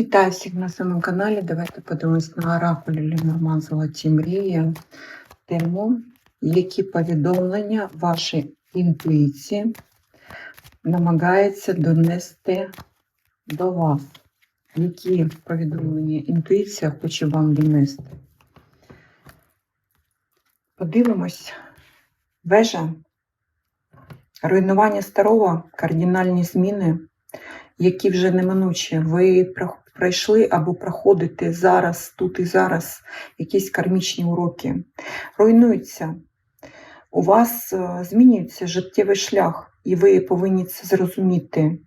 Вітаю всіх на своєму каналі. Давайте подивимось на оракулі Лінорман Золоті мрії. Тему, які повідомлення ваші інтуїції намагається донести до вас. Які повідомлення інтуїція хоче вам донести? Подивимось. Вежа. Руйнування старого, кардинальні зміни, які вже неминучі. Ви пройшли або проходите зараз, тут і зараз якісь кармічні уроки. Руйнуються. У вас е, змінюється життєвий шлях, і ви повинні це зрозуміти.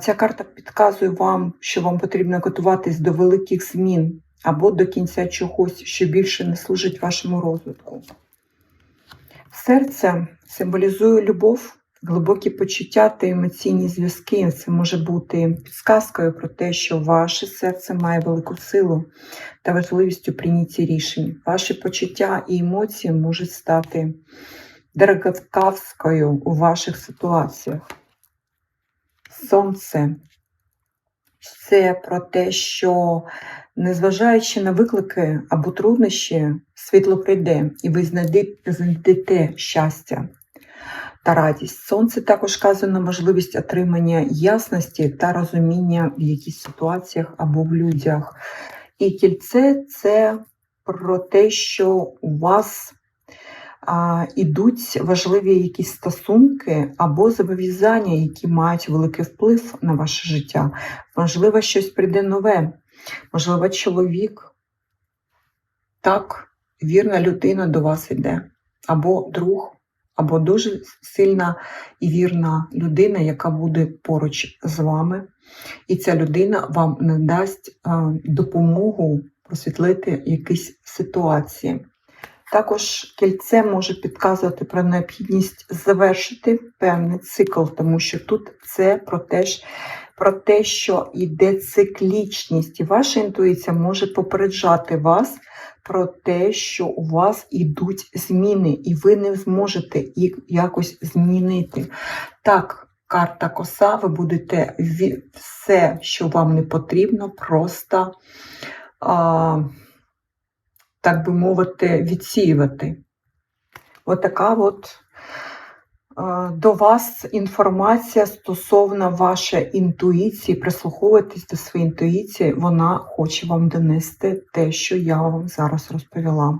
Ця карта підказує вам, що вам потрібно готуватись до великих змін або до кінця чогось, що більше не служить вашому розвитку. Серце символізує любов, глибокі почуття та емоційні зв'язки. Це може бути підсказкою про те, що ваше серце має велику силу та важливість у прийнятті рішень. Ваші почуття і емоції можуть стати дороговказкою у ваших ситуаціях. Сонце це про те, що незважаючи на виклики або труднощі, світло прийде, і ви знайдете щастя та радість. Сонце також вказує на можливість отримання ясності та розуміння в якихось ситуаціях або в людях. І кільце це про те, що у вас а, ідуть важливі якісь стосунки або зобов'язання, які мають великий вплив на ваше життя. Можливо, щось прийде нове, можливо, чоловік. Так, вірна людина до вас йде, або друг, або дуже сильна і вірна людина, яка буде поруч з вами. І ця людина вам надасть а, допомогу просвітлити якісь ситуації. Також кільце може підказувати про необхідність завершити певний цикл, тому що тут це про те, про те, що йде циклічність, і ваша інтуїція може попереджати вас про те, що у вас йдуть зміни, і ви не зможете їх якось змінити. Так, карта коса, ви будете все, що вам не потрібно, просто. А, так би мовити, відсіювати. Отака от до вас інформація стосовно вашої інтуїції, прислуховуйтесь до своєї інтуїції, вона хоче вам донести те, що я вам зараз розповіла.